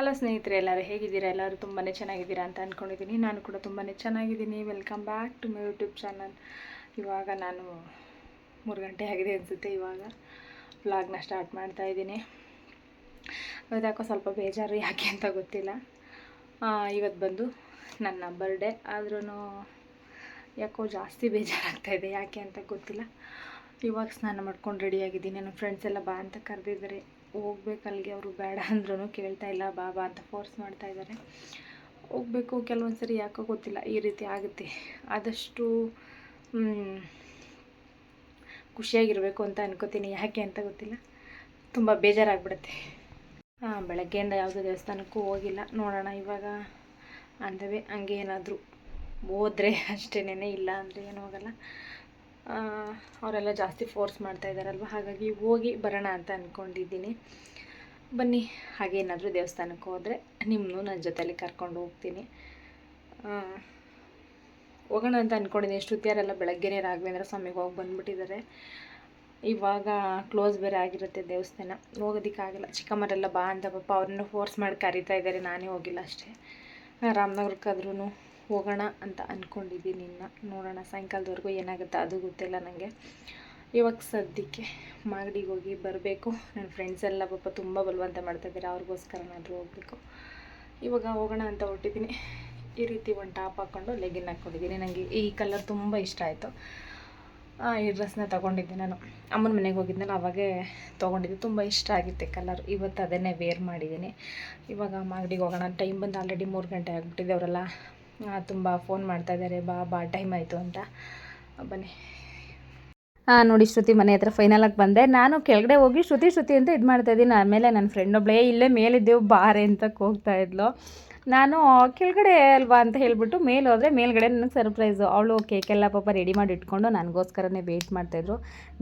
Hello ಸ್ನೇಹಿತರೆ, ಎಲ್ಲರೂ ಹೇಗಿದ್ದೀರಾ? ಎಲ್ಲರೂ ತುಂಬಾ ಚೆನ್ನಾಗಿದ್ದೀರಾ ಅಂತ ಅಂದ್ಕೊಂಡಿದ್ದೀನಿ ನಾನು ಕೂಡ ತುಂಬಾ ಚೆನ್ನಾಗಿದ್ದೀನಿ. Welcome back to my YouTube channel ಇವಾಗ ನಾನು ಮೂರು ಗಂಟೆ ಆಗಿದೆ ಅನಿಸುತ್ತೆ ಇವಾಗ. ವ್ಲಾಗ್ನ ಸ್ಟಾರ್ಟ್ ಮಾಡ್ತಾ ಇದ್ದೀನಿ. ಇವತ್ತಾಕೋ ಸ್ವಲ್ಪ ಬೇಜಾರು ಯಾಕೆ ಅಂತ ಗೊತ್ತಿಲ್ಲ. ಇವತ್ತು ಬಂದು ನನ್ನ ಬರ್ಡೇ ಆದ್ರೂ ಯಾಕೋ ಜಾಸ್ತಿ ಬೇಜಾರಾಗ್ತಾ ಇದೆ ಯಾಕೆ ಅಂತ ಗೊತ್ತಿಲ್ಲ. ಇವಾಗ ಸ್ನಾನ ಮಾಡ್ಕೊಂಡು ರೆಡಿಯಾಗಿದ್ದೀನಿ ನನ್ನ ಫ್ರೆಂಡ್ಸ್ ಎಲ್ಲ ಬಾ ಅಂತ ಕರೆದಿದ್ದಾರೆ. ಹೋಗ್ಬೇಕು ಅಲ್ಲಿಗೆ ಅವರು ಬೇಡ ಅಂದ್ರೂ ಕೇಳ್ತಾ ಇಲ್ಲ, ಬಾ ಬಾ ಅಂತ ಫೋರ್ಸ್ ಮಾಡ್ತಾ ಇದ್ದಾರೆ. ಹೋಗ್ಬೇಕು, ಕೆಲವೊಂದು ಸರಿ ಯಾಕೋ ಗೊತ್ತಿಲ್ಲ, ಈ ರೀತಿ ಆಗುತ್ತೆ. ಆದಷ್ಟು ಖುಷಿಯಾಗಿರಬೇಕು ಅಂತ ಅನ್ಕೋತೀನಿ. ಯಾಕೆ ಅಂತ ಗೊತ್ತಿಲ್ಲ. ತುಂಬ ಬೇಜಾರಾಗ್ಬಿಡುತ್ತೆ. ಹಾಂ, ಬೆಳಗ್ಗೆಯಿಂದ ಯಾವುದೇ ದೇವಸ್ಥಾನಕ್ಕೂ ಹೋಗಿಲ್ಲ. ನೋಡೋಣ ಇವಾಗ. ಅಂದವೇ, ಹಂಗೆ ಏನಾದರೂ ಹೋದ್ರೆ ಅಷ್ಟೇನೇ ಇಲ್ಲ ಅಂದರೆ ಏನು ಹೋಗಲ್ಲ. ಅವರೆಲ್ಲ ಜಾಸ್ತಿ ಫೋರ್ಸ್ ಮಾಡ್ತಾ ಇದ್ದಾರಲ್ವ ಹಾಗಾಗಿ ಹೋಗಿ ಬರೋಣ ಅಂತ ಅಂದ್ಕೊಂಡಿದ್ದೀನಿ ಬನ್ನಿ ಹಾಗೇನಾದರೂ ದೇವಸ್ಥಾನಕ್ಕೆ ಹೋದರೆ ನಿಮ್ಮನ್ನು ನನ್ನ ಜೊತೆಯಲ್ಲಿ ಕರ್ಕೊಂಡು ಹೋಗ್ತೀನಿ. ಹೋಗೋಣ ಅಂತ ಅಂದ್ಕೊಂಡಿದ್ದೀನಿ ಶ್ರುತಿಯಾರೆಲ್ಲ ಬೆಳಗ್ಗೆನೇ ರಾಘವೇಂದ್ರ ಸ್ವಾಮಿಗೆ ಹೋಗಿ ಬಂದುಬಿಟ್ಟಿದ್ದಾರೆ. ಇವಾಗ ಕ್ಲೋಸ್ ಬೇರೆ ಆಗಿರುತ್ತೆ ದೇವಸ್ಥಾನ. ಹೋಗೋದಕ್ಕಾಗಲ್ಲ ಚಿಕ್ಕಮ್ಮರೆಲ್ಲ ಬಾ ಅಂತ ಪಾಪ ಅವ್ರನ್ನ ಫೋರ್ಸ್ ಮಾಡಿ ಕರಿತಾ ಇದ್ದಾರೆ. ನಾನೇ ಹೋಗಿಲ್ಲ ಅಷ್ಟೇ. ರಾಮನಗರಕ್ಕಾದ್ರೂ ಹೋಗೋಣ ಅಂತ ಅಂದ್ಕೊಂಡಿದ್ದೀನಿ ಇನ್ನು ನೋಡೋಣ ಸಾಯಂಕಾಲದವರೆಗೂ ಏನಾಗುತ್ತೆ ಅದು ಗೊತ್ತಿಲ್ಲ ನನಗೆ ಇವಾಗ ಸದ್ಯಕ್ಕೆ ಮಾಗಡಿಗೆ ಹೋಗಿ ಬರಬೇಕು. ನನ್ನ ಫ್ರೆಂಡ್ಸ್ ಎಲ್ಲ ಪಾಪ ತುಂಬ ಬಲವಂತ ಮಾಡ್ತಾಯಿದ್ದಾರೆ ಅವ್ರಿಗೋಸ್ಕರನಾದರೂ ಹೋಗಬೇಕು. ಇವಾಗ ಹೋಗೋಣ ಅಂತ ಹೊಟ್ಟಿದ್ದೀನಿ ಈ ರೀತಿ ಒಂದು ಟಾಪ್ ಹಾಕ್ಕೊಂಡು ಲೆಗಿನ್ ಹಾಕ್ಕೊಂಡಿದ್ದೀನಿ. ನನಗೆ ಈ ಕಲರ್ ತುಂಬ ಇಷ್ಟ ಆಯಿತು. ಈ ಡ್ರೆಸ್ನ ತೊಗೊಂಡಿದ್ದೆ ನಾನು. ಅಮ್ಮನ ಮನೆಗೆ ಹೋಗಿದ್ನಲ್ಲ, ಅವಾಗೇ ತೊಗೊಂಡಿದ್ದೆ. ತುಂಬ ಇಷ್ಟ ಆಗಿತ್ತು ಕಲರ್ ಇವತ್ತು ಅದನ್ನೇ ವೇರ್ ಮಾಡಿದ್ದೀನಿ. ಇವಾಗ ಮಾಗಡಿಗೆ ಹೋಗೋಣ. ಟೈಮ್ ಬಂದು ಆಲ್ರೆಡಿ ಮೂರು ಗಂಟೆ ಆಗಿಬಿಟ್ಟಿದೆ. ಅವರೆಲ್ಲ ತುಂಬ ಫೋನ್ ಮಾಡ್ತಾ ಇದ್ದಾರೆ ಬಾ ಬಾ ಟೈಮ್ ಆಯಿತು ಅಂತ. ಬನ್ನಿ. ಹಾಂ ನೋಡಿ ಶ್ರುತಿ ಮನೆ ಹತ್ರ ಫೈನಲಾಗಿ ಬಂದೆ. ನಾನು ಕೆಳಗಡೆ ಹೋಗಿ ಶ್ರುತಿ ಶ್ರುತಿ ಅಂತ ಇದು ಮಾಡ್ತಾ ಇದ್ದೀನಿ. ಆಮೇಲೆ ನನ್ನ ಫ್ರೆಂಡ್ ಒಬ್ಬಳೇ ಇಲ್ಲೇ ಮೇಲಿದ್ದೆವು, ಬಾರೆ ಅಂತ ಹೋಗ್ತಾ ಇದ್ಲು. ನಾನು ಕೆಳಗಡೆ ಅಲ್ವಾ ಅಂತ ಹೇಳ್ಬಿಟ್ಟು ಮೇಲೆ ಹೋದರೆ ಮೇಲ್ಗಡೆ ನನಗೆ ಸರ್ಪ್ರೈಸು ಅವಳು ಕೇಕೆಲ್ಲ ಪಾಪ ರೆಡಿ ಮಾಡಿ ಇಟ್ಕೊಂಡು ನನಗೋಸ್ಕರನೇ ವೆಯ್ಟ್ ಮಾಡ್ತಾಯಿದ್ರು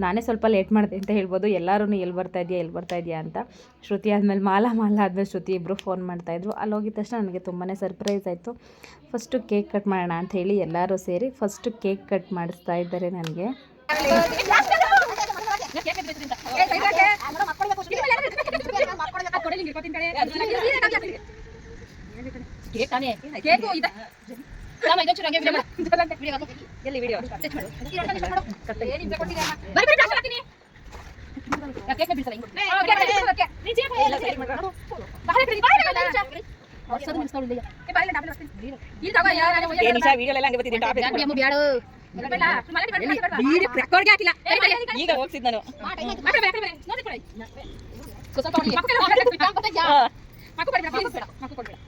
ನಾನೇ ಸ್ವಲ್ಪ ಲೇಟ್ ಮಾಡಿದೆ ಅಂತ ಹೇಳ್ಬೋದು. ಎಲ್ಲರೂ ಎಲ್ಲಿ ಬರ್ತಾ ಇದೆಯಾ, ಎಲ್ಲಿ ಬರ್ತಾ ಇದೆಯಾ ಅಂತ. ಶ್ರುತಿ ಆದಮೇಲೆ ಮಾಲಾ ಮಾಲಾ ಆದಮೇಲೆ ಶ್ರುತಿ ಇಬ್ಬರು ಫೋನ್ ಮಾಡ್ತಾಯಿದ್ರು ಅಲ್ಲಿ ಹೋಗಿದ ತಕ್ಷಣ ನನಗೆ ತುಂಬಾ ಸರ್ಪ್ರೈಸ್ ಆಯಿತು. ಫಸ್ಟು ಕೇಕ್ ಕಟ್ ಮಾಡೋಣ ಅಂತ ಹೇಳಿ ಎಲ್ಲರೂ ಸೇರಿ ಫಸ್ಟು ಕೇಕ್ ಕಟ್ ಮಾಡಿಸ್ತಾ ಇದ್ದಾರೆ ನನಗೆ. ಈಗ ಹೋಗ್ತಿದ್ ನಾನು ಏಯ್, ಅಲ್ಲಡು.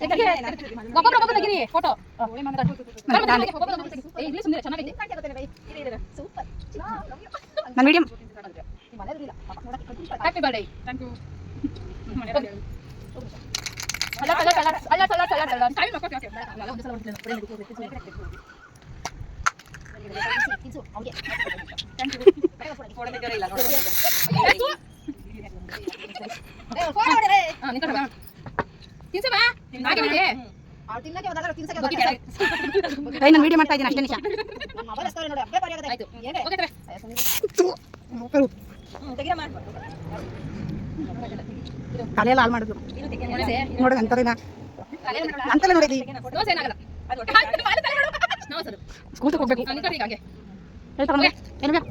ತೆಗ್ದು ಹೆಸ್ರು ಮಾಡ್ಕೊ. ಫೋಟೋ ನಾನು medium happy birthday thank you ಅಲ್ಲ ಅಲ್ಲ ಅಲ್ಲ ಅಲ್ಲ ಅಲ್ಲ ಅಲ್ಲ ಅಲ್ಲ ಟೈಮ್ ಓಕೆ ಓಕೆ ಅಲ್ಲ ಒಂದು ಸಲ ಫೋಟೋ ತೆಗ್ಯೋರೇ ಇಲ್ಲ ನೋಡು. ಹಾಂ ನಿಂತ್ಕೊಂಡು ಬಾ ತಿನ್ಸು ಬಾ ಹಾಗೆ ಏಯ್, ನಾನು ವಿಡಿಯೋ ಮಾಡ್ತಾ ಇದ್ದೀನಿ ಅಷ್ಟೇ ನಿಮಿಷ ಹಾಳು ಮಾಡಿದ್ರು. ನೋಡು ಅಂತದೇನ ನೋಡಿದಿ. ಸ್ಕೂಲ್ ಹೋಗ್ಬೇಕು. ಏನು ಬೇಕು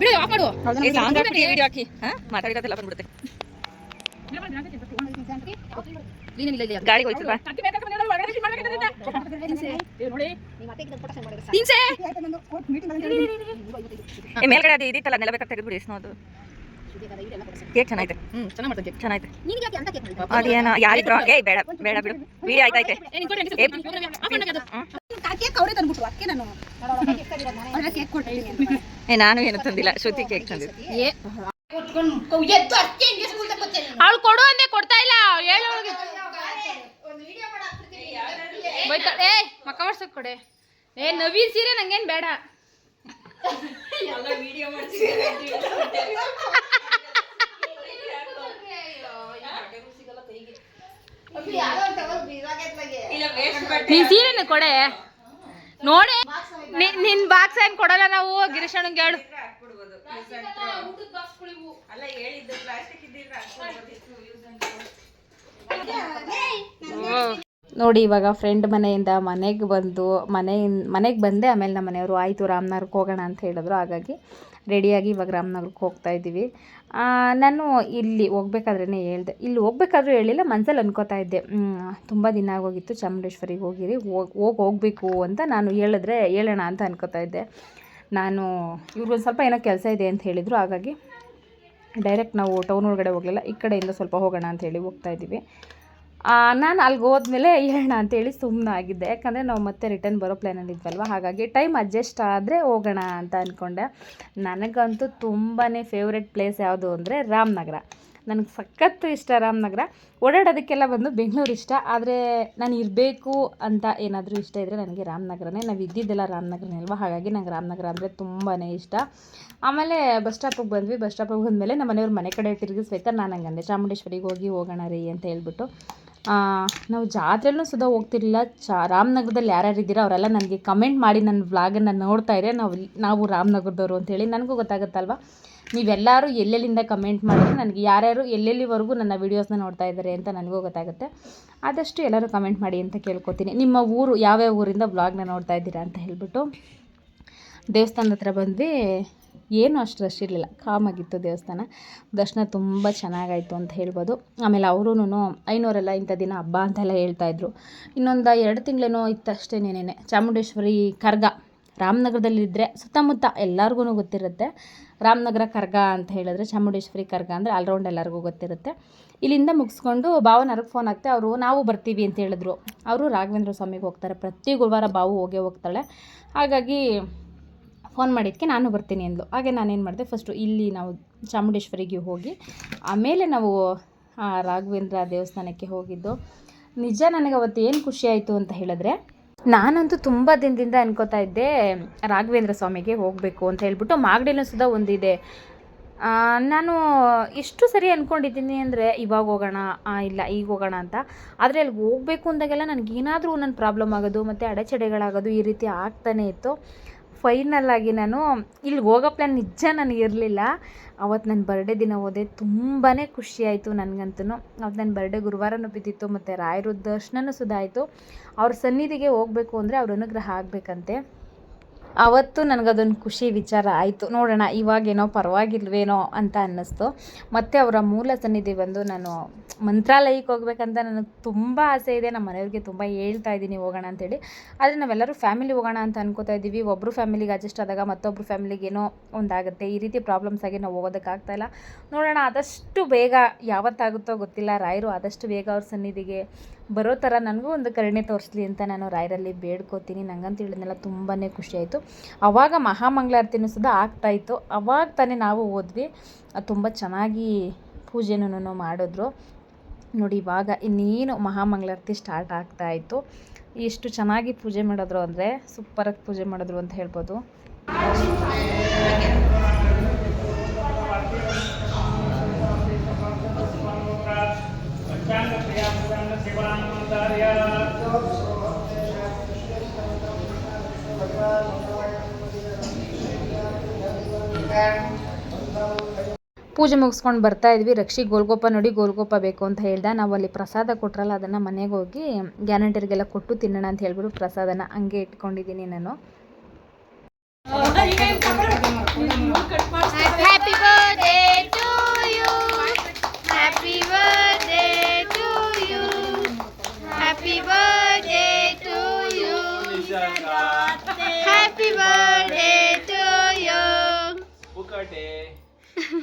ಬಿಡು ಆಫ್ ಮಾಡು. ವಿಡಿಯೋ ಹಾಕಿ. ಮಾತಾಡಿರೋದೆಲ್ಲ ಬಂದ್ಬಿಡುತ್ತೆ. ಏ ಮೇಲ್ಗಡೆ ಅದು ಇದಿತ್ತಲ್ಲ ನೆಲ ಬೇಕಾದ್ರೆ ತೆಗೆದ್ಬಿಡಿ ಎಷ್ಟು ಕೇಕ್ ಚೆನ್ನಾಗಿದೆ. ಹ್ಮ್ ಚೆನ್ನಾಗಿ ಮಾಡ್ತಾರೆ cake. ಚೆನ್ನಾಗಿದೆ. ಅದೇನ ಯಾರಿದ್ರು ಏ ಬೇಡ ಬೇಡ ಬಿಡು. ವಿಡಿಯೋ ಆಯ್ತೈತೆ ಏ, ನಿಂತ್ಕೊಂಡು ತಂದಿಲ್ಲ ಏ, ಕೇಕ್ ಆಫ್ ಅವಳು ಕೊಡು ಅಂದೆ ಕೊಡ್ತಾ ಇಲ್ಲ ಹೇಳು ಅವ್ಳಿಗೆ. ಬೈತಾಳೆ ಏ ಮಕ್ಕ ಮಾಡ್ಸಕ್ ಕೊಡೆ ಏ ನವೀನ್ ಸೀರೆ ನಂಗೇನ್ ಬೇಡ ನೀನ್ ಸೀರೆನ ಕೊಡೆ ನೋಡಿ ನಿ- ನಿನ್ ಬಾಕ್ಸ್ ಏನ್ ಕೊಡಲ್ಲ ನಾವು ಗಿರೀಶಣ್ಣಂಗೆ ಹೇಳು ನೋಡಿ, ಇವಾಗ ಫ್ರೆಂಡ್ ಮನೆಯಿಂದ ಮನೆಗೆ ಬಂದು ಮನೆ ಮನೆಗೆ ಬಂದೆ, ಆಮೇಲೆ ನಮ್ಮ ಮನೆಯವರು, ಆಯಿತು ರಾಮನಗರಕ್ಕೆ ಹೋಗೋಣ ಅಂತ ಹೇಳಿದ್ರು. ಹಾಗಾಗಿ ರೆಡಿಯಾಗಿ ಇವಾಗ ರಾಮನಗರಕ್ಕೆ ಹೋಗ್ತಾ ಇದ್ದೀವಿ. ನಾನು ಇಲ್ಲಿ ಹೋಗ್ಬೇಕಾದ್ರೇ ಹೇಳ್ದೆ. ಇಲ್ಲಿ ಹೋಗ್ಬೇಕಾದ್ರೂ ಹೇಳಿಲ್ಲ ಮನಸ್ಸಲ್ಲಿ ಅನ್ಕೋತಾ ಇದ್ದೆ. ತುಂಬ ದಿನ ಆಗೋಗಿತ್ತು, ಚಾಮುಂಡೇಶ್ವರಿಗೆ ಹೋಗಿರಿ, ಹೋಗಿ ಹೋಗಿ, ಹೋಗಬೇಕು ಅಂತ ನಾನು ಹೇಳಿದ್ರೆ ಹೇಳೋಣ ಅಂತ ಅನ್ಕೋತಾ ಇದ್ದೆ. ನಾನು ಇವ್ರಿಗೊಂದು ಸ್ವಲ್ಪ ಏನೋ ಕೆಲಸ ಇದೆ ಅಂತ ಹೇಳಿದರು. ಹಾಗಾಗಿ ಡೈರೆಕ್ಟ್ ನಾವು ಟೌನ್ ಒಳಗಡೆ ಹೋಗಲಿಲ್ಲ, ಈ ಕಡೆಯಿಂದ ಸ್ವಲ್ಪ ಹೋಗೋಣ ಅಂತ ಹೇಳಿ ಹೋಗ್ತಾ ಇದ್ದೀವಿ. ನಾನು ಅಲ್ಲಿಗೆ ಹೋದ್ಮೇಲೆ ಹೇಳೋಣ ಅಂತೇಳಿ ಸುಮ್ಮನೆ ಆಗಿದ್ದೆ, ಯಾಕಂದರೆ ನಾವು ಮತ್ತೆ ರಿಟರ್ನ್ ಬರೋ ಪ್ಲ್ಯಾನಲ್ಲಿ ಇದ್ವಲ್ವ? ಹಾಗಾಗಿ ಟೈಮ್ ಅಡ್ಜಸ್ಟ್ ಆದರೆ ಹೋಗೋಣ ಅಂತ ಅಂದ್ಕೊಂಡೆ ನನಗಂತೂ ತುಂಬಾ ಫೇವ್ರೆಟ್ ಪ್ಲೇಸ್ ಯಾವುದು ಅಂದರೆ ರಾಮನಗರ. ನನಗೆ ಸಖತ್ತು ಇಷ್ಟ ರಾಮನಗರ. ಓಡಾಡೋದಕ್ಕೆಲ್ಲ ಬಂದು ಬೆಂಗಳೂರು ಇಷ್ಟ. ಆದರೆ ನಾನು ಇರಬೇಕು ಅಂತ ಏನಾದರೂ ಇಷ್ಟ ಇದ್ದರೆ ನನಗೆ ರಾಮನಗರನೇ. ನಾವು ಇದ್ದಿದ್ದೆಲ್ಲ ರಾಮನಗರನೇ ಅಲ್ವಾ? ಹಾಗಾಗಿ ನಂಗೆ ರಾಮನಗರ ಅಂದರೆ ತುಂಬಾ ಇಷ್ಟ. ಆಮೇಲೆ ಬಸ್ ಸ್ಟಾಪಿಗೆ ಬಂದ್ವಿ. ಬಸ್ ಸ್ಟಾಪಿಗೆ ಬಂದಮೇಲೆ ನಮ್ಮ ಮನೆಯವ್ರ ಮನೆ ಕಡೆ ತಿರುಗಿಸ್ಬೇಕಾದ್ರೆ ನಾನು ಹಂಗಂದೆ ಚಾಮುಂಡೇಶ್ವರಿಗೆ ಹೋಗಿ ಹೋಗೋಣ ರೀ ಅಂತ ಹೇಳ್ಬಿಟ್ಟು ನಾವು ಜಾತ್ರೆಯಲ್ಲೂ ಸುಧಾ ಹೋಗ್ತಿರ್ಲಿಲ್ಲ. ಚಾ, ರಾಮನಗರದಲ್ಲಿ ಯಾರ್ಯಾರು ಇದ್ದೀರಾ ಅವರೆಲ್ಲ ನನಗೆ ಕಮೆಂಟ್ ಮಾಡಿ ನನ್ನ ವ್ಲಾಗನ್ನು ನೋಡ್ತಾ ಇದ್ರೆ ನಾವು ನಾವು ರಾಮನಗರದವರು ಅಂತೇಳಿ ನನಗೂ ಗೊತ್ತಾಗುತ್ತಲ್ವ? ನೀವೆಲ್ಲರೂ ಎಲ್ಲೆಲ್ಲಿಂದ ಕಮೆಂಟ್ ಮಾಡಿದ್ರೆ ನನಗೆ ಯಾರ್ಯಾರು ಎಲ್ಲೆಲ್ಲಿವರೆಗೂ ನನ್ನ ವೀಡಿಯೋಸ್ನ ನೋಡ್ತಾ ಇದ್ದಾರೆ ಅಂತ ನನಗೂ ಗೊತ್ತಾಗುತ್ತೆ. ಆದಷ್ಟು ಎಲ್ಲರೂ ಕಮೆಂಟ್ ಮಾಡಿ ಅಂತ ಕೇಳ್ಕೊತೀನಿ. ನಿಮ್ಮ ಊರು, ಯಾವ್ಯಾವ ಊರಿಂದ ವ್ಲಾಗ್ನ ನೋಡ್ತಾ ಇದ್ದೀರಾ ಅಂತ ಹೇಳ್ಬಿಟ್ಟು. ದೇವಸ್ಥಾನದ ಹತ್ರ ಬಂದ್ವಿ. ಏನು ಅಷ್ಟು ರಶ್ ಇರಲಿಲ್ಲ. ಕಾಮಾಗಿತ್ತು ದೇವಸ್ಥಾನ. ದರ್ಶನ ತುಂಬ ಚೆನ್ನಾಗಾಯಿತು ಅಂತ ಹೇಳ್ಬೋದು. ಆಮೇಲೆ ಅವರೂ ಐನೂರೆಲ್ಲ ಇಂಥ ದಿನ ಹಬ್ಬ ಅಂತೆಲ್ಲ ಹೇಳ್ತಾಯಿದ್ರು ಇನ್ನೊಂದು ಎರಡು ತಿಂಗಳೇನೋ ಇತ್ತಷ್ಟೇ ನೆನೆ ಚಾಮುಂಡೇಶ್ವರಿ ಕರ್ಗ ರಾಮನಗರದಲ್ಲಿದ್ದರೆ ಸುತ್ತಮುತ್ತ ಎಲ್ಲರಿಗೂ ಗೊತ್ತಿರುತ್ತೆ. ರಾಮನಗರ ಕರ್ಗ ಅಂತ ಹೇಳಿದ್ರೆ ಚಾಮುಂಡೇಶ್ವರಿ ಕರ್ಗ ಅಂದರೆ ಆಲ್ರೌಂಡ್ ಎಲ್ಲರಿಗೂ ಗೊತ್ತಿರುತ್ತೆ. ಇಲ್ಲಿಂದ ಮುಗಿಸ್ಕೊಂಡು ಭಾವನವ್ರಿಗೆ ಫೋನ್ ಆಗ್ತೆ ಅವರು ನಾವು ಬರ್ತೀವಿ ಅಂತ ಹೇಳಿದ್ರು. ಅವರು ರಾಘವೇಂದ್ರ ಸ್ವಾಮಿಗೆ ಹೋಗ್ತಾರೆ. ಪ್ರತಿ ಗುರುವಾರ ಬಾವು ಹೋಗೇ ಹೋಗ್ತಾಳೆ. ಹಾಗಾಗಿ ಫೋನ್ ಮಾಡಿದ್ಕೆ ನಾನು ಬರ್ತೀನಿ ಅಂದ್ಲು. ಹಾಗೆ ನಾನೇನು ಮಾಡಿದೆ ಫಸ್ಟು ಇಲ್ಲಿ ನಾವು ಚಾಮುಂಡೇಶ್ವರಿಗೆ ಹೋಗಿ, ಆಮೇಲೆ ನಾವು ರಾಘವೇಂದ್ರ ದೇವಸ್ಥಾನಕ್ಕೆ ಹೋಗಿದ್ದು. ನಿಜ ನನಗೆ ಅವತ್ತು ಏನು ಖುಷಿ ಆಯಿತು ಅಂತ ಹೇಳಿದ್ರೆ ನಾನಂತೂ ತುಂಬ ದಿನದಿಂದ ಅನ್ಕೋತಾ ಇದ್ದೆ, ರಾಘವೇಂದ್ರ ಸ್ವಾಮಿಗೆ ಹೋಗಬೇಕು ಅಂತ ಹೇಳ್ಬಿಟ್ಟು ಮಾಗಡಿನೂ ಸುಧಾ ಒಂದಿದೆ. ನಾನು ಎಷ್ಟು ಸರಿ ಅಂದ್ಕೊಂಡಿದ್ದೀನಿ ಅಂದರೆ ಇವಾಗ ಹೋಗೋಣ ಇಲ್ಲ, ಈಗ ಹೋಗೋಣ ಅಂತ. ಆದರೆ ಅಲ್ಲಿಗೆ ಹೋಗಬೇಕು ಅಂದಾಗೆಲ್ಲ ನನಗೇನಾದರೂ ನನ್ನ ಪ್ರಾಬ್ಲಮ್ ಆಗೋದು, ಮತ್ತು ಅಡೆಚಡೆಗಳಾಗೋದು ಈ ರೀತಿ ಆಗ್ತಾನೇ ಇತ್ತು. ಫೈನಲ್ ಆಗಿ ನಾನು ಇಲ್ಲಿ ಹೋಗೋ ಪ್ಲ್ಯಾನ್ ನಿಜ ನನಗೆ ಇರಲಿಲ್ಲ. ಅವತ್ತು ನನ್ನ ಬರ್ಡೇ ದಿನ ಹೋದೆ ತುಂಬಾ ಖುಷಿ ಆಯಿತು ನನಗಂತೂ ಅವತ್ತು ನನ್ನ ಬರ್ಡೇ ಗುರುವಾರನೂ ಬಿದ್ದಿತ್ತು, ಮತ್ತು ರಾಯರು ದರ್ಶನನೂ ಸುಧಾಯಿತು ಅವ್ರ ಸನ್ನಿಧಿಗೆ ಹೋಗಬೇಕು ಅಂದರೆ ಅವ್ರ ಅನುಗ್ರಹ ಆಗಬೇಕಂತೆ. ಅವತ್ತು ನನಗದೊಂದು ಖುಷಿ ವಿಚಾರ ಆಯಿತು. ನೋಡೋಣ, ಇವಾಗೇನೋ ಪರವಾಗಿಲ್ವೇನೋ ಅಂತ ಅನ್ನಿಸ್ತು. ಮತ್ತು ಅವರ ಮೂಲ ಸನ್ನಿಧಿ ಬಂದು ನಾನು ಮಂತ್ರಾಲಯಕ್ಕೆ ಹೋಗ್ಬೇಕಂತ ನನಗೆ ತುಂಬ ಆಸೆ ಇದೆ. ನಮ್ಮ ಮನೆಯವ್ರಿಗೆ ತುಂಬ ಹೇಳ್ತಾ ಇದ್ದೀನಿ, ಹೋಗೋಣ ಅಂತೇಳಿ. ಆದರೆ ನಾವೆಲ್ಲರೂ ಫ್ಯಾಮಿಲಿ ಹೋಗೋಣ ಅಂತ ಅನ್ಕೋತಾ ಇದ್ದೀವಿ. ಒಬ್ಬರು ಫ್ಯಾಮಿಲಿಗೆ ಅಡ್ಜಸ್ಟ್ ಆದಾಗ ಮತ್ತೊಬ್ಬರು ಫ್ಯಾಮಿಲಿಗೆ ಏನೋ ಒಂದಾಗುತ್ತೆ. ಈ ರೀತಿ ಪ್ರಾಬ್ಲಮ್ಸ್ ಆಗಿ ನಾವು ಹೋಗೋದಕ್ಕಾಗ್ತಾಯಿಲ್ಲ ನೋಡೋಣ, ಆದಷ್ಟು ಬೇಗ ಯಾವತ್ತಾಗುತ್ತೋ ಗೊತ್ತಿಲ್ಲ. ರಾಯರು ಆದಷ್ಟು ಬೇಗ ಅವ್ರ ಸನ್ನಿಧಿಗೆ ಬರೋ ಥರ ನನಗೂ ಒಂದು ಕರುಣೆ ತೋರಿಸ್ಲಿ ಅಂತ ನಾನು ರಾಯರಲ್ಲಿ ಬೇಡ್ಕೋತೀನಿ. ನಂಗಂತ ಹೇಳಿದ್ನೆಲ್ಲ ತುಂಬಾ ಖುಷಿಯಾಯಿತು ಆವಾಗ ಮಹಾಮಂಗಳಾರತಿನೂ ಸುಧಾ ಆಗ್ತಾಯಿತ್ತು ಅವಾಗ ತಾನೇ ನಾವು ಹೋದ್ವಿ. ತುಂಬ ಚೆನ್ನಾಗಿ ಪೂಜೆನೂ ಮಾಡಿದ್ರು. ನೋಡಿ, ಇವಾಗ ಇನ್ನೇನು ಮಹಾಮಂಗಳಾರತಿ ಸ್ಟಾರ್ಟ್ ಆಗ್ತಾಯಿತ್ತು ಎಷ್ಟು ಚೆನ್ನಾಗಿ ಪೂಜೆ ಮಾಡಿದ್ರು ಅಂದರೆ, ಸೂಪರಾಗಿ ಪೂಜೆ ಮಾಡಿದ್ರು ಅಂತ ಹೇಳ್ಬೋದು. ಪೂಜೆ ಮುಗಿಸ್ಕೊಂಡು ಬರ್ತಾ ಇದ್ವಿ. ರಕ್ಷಿ ಗೋಲ್ಗೋಪ ನೋಡಿ ಗೋಲ್ಗೋಪ ಬೇಕು ಅಂತ ಹೇಳ್ದ. ನಾವು ಅಲ್ಲಿ ಪ್ರಸಾದ ಕೊಟ್ರಲ್ಲ, ಅದನ್ನು ಮನೆಗೆ ಹೋಗಿ ಗ್ಯಾರಂಟಿಯರಿಗೆಲ್ಲ ಕೊಟ್ಟು ತಿನ್ನೋಣ ಅಂತ ಹೇಳ್ಬಿಟ್ಟು ಪ್ರಸಾದನ ಹಂಗೆ ಇಟ್ಕೊಂಡಿದ್ದೀನಿ ನಾನು. Happy birthday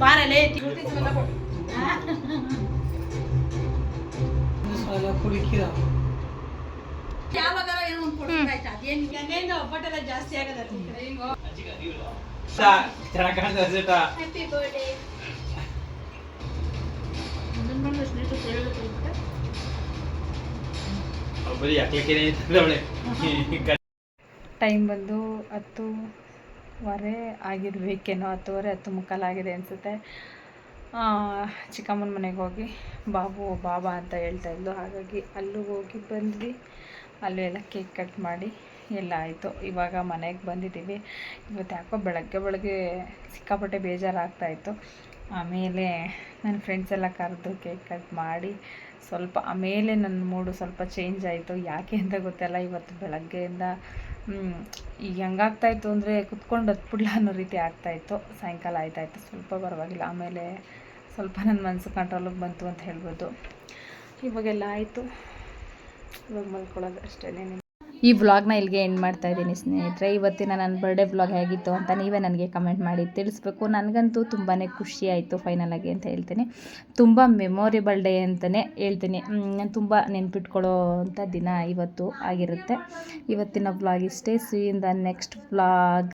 ಬಾರಲೇ. ಕುಡಿಕಿರ ಯಾವಾಗಾರ ಏನೋ ಒಂದು ಕೊಡ್ಬೇಕಾಯ್ತು ಅದೇನು ಗಂಗೆಯಿಂದ ಒಬ್ಬಟ್ಟೆಲ್ಲ ಜಾಸ್ತಿ ಆಗದ ಹ್ಯಾಪಿ ಬರ್ಡೇ ಟೈಮ್ ಬಂದು ಹತ್ತುವರೆ ಆಗಿರ್ಬೇಕೇನೋ ಹತ್ತುವರೆ ಹತ್ತು ಮುಕ್ಕಾಲಾಗಿದೆ ಅನಿಸುತ್ತೆ. ಚಿಕ್ಕಮ್ಮನ ಮನೆಗೆ ಹೋಗಿ ಬಾಬು ಬಾಬಾ ಅಂತ ಹೇಳ್ತಾ ಇದ್ಲು. ಹಾಗಾಗಿ ಅಲ್ಲೂ ಹೋಗಿ ಬಂದ್ವಿ. ಅಲ್ಲೂ ಎಲ್ಲ ಕೇಕ್ ಕಟ್ ಮಾಡಿ ಎಲ್ಲ ಆಯಿತು. ಇವಾಗ ಮನೆಗೆ ಬಂದಿದ್ದೀವಿ. ಇವತ್ತು ಯಾಕೋ ಬೆಳಗ್ಗೆ ಬೆಳಗ್ಗೆ ಸಿಕ್ಕಾಪಟ್ಟೆ ಬೇಜಾರಾಗ್ತಾಯಿತ್ತು ಆಮೇಲೆ ನನ್ನ ಫ್ರೆಂಡ್ಸ್ ಎಲ್ಲ ಕರೆದು ಕೇಕ್ ಕಟ್ ಮಾಡಿ ಸ್ವಲ್ಪ ಆಮೇಲೆ ನನ್ನ ಮೂಡು ಸ್ವಲ್ಪ ಚೇಂಜ್ ಆಯಿತು. ಯಾಕೆ ಅಂತ ಗೊತ್ತಲ್ಲ. ಇವತ್ತು ಬೆಳಗ್ಗೆಯಿಂದ ಈಗ ಹೆಂಗಾಗ್ತಾಯಿತ್ತು ಅಂದರೆ ಕುತ್ಕೊಂಡು ಹತ್ಬಿಡ್ಲ ಅನ್ನೋ ರೀತಿ ಆಗ್ತಾಯಿತ್ತು. ಸಾಯಂಕಾಲ ಆಯ್ತಾಯಿತ್ತು ಸ್ವಲ್ಪ ಪರವಾಗಿಲ್ಲ. ಆಮೇಲೆ ಸ್ವಲ್ಪ ನನ್ನ ಮನಸ್ಸು ಕಂಟ್ರೋಲಿಗೆ ಬಂತು ಅಂತ ಹೇಳ್ಬೋದು. ಇವಾಗೆಲ್ಲ ಆಯಿತು. ಇವಾಗ ಮಲ್ಕೊಳ್ಳೋದು ಅಷ್ಟೇ. ಈ ವ್ಲಾಗ್ನ ಇಲ್ಲಿಗೆ ಎಂಡ್ ಮಾಡ್ತಾ ಇದ್ದೀನಿ ಸ್ನೇಹಿತರೆ. ಇವತ್ತಿನ ನನ್ನ ಬರ್ಡೇ ವ್ಲಾಗ್ ಹೇಗಿತ್ತು ಅಂತ ನೀವೇ ನನಗೆ ಕಮೆಂಟ್ ಮಾಡಿ ತಿಳಿಸ್ಬೇಕು. ನನಗಂತೂ ತುಂಬಾ ಖುಷಿ ಆಯಿತು ಫೈನಲಾಗಿ ಅಂತ ಹೇಳ್ತೀನಿ. ತುಂಬ ಮೆಮೊರೇಬಲ್ ಡೇ ಅಂತಲೇ ಹೇಳ್ತೀನಿ. ನಾನು ತುಂಬ ನೆನ್ಪಿಟ್ಕೊಳ್ಳೋ ಅಂಥ ದಿನ ಇವತ್ತು ಆಗಿರುತ್ತೆ. ಇವತ್ತಿನ ವ್ಲಾಗ್ ಇಷ್ಟೇ. See in the next vlog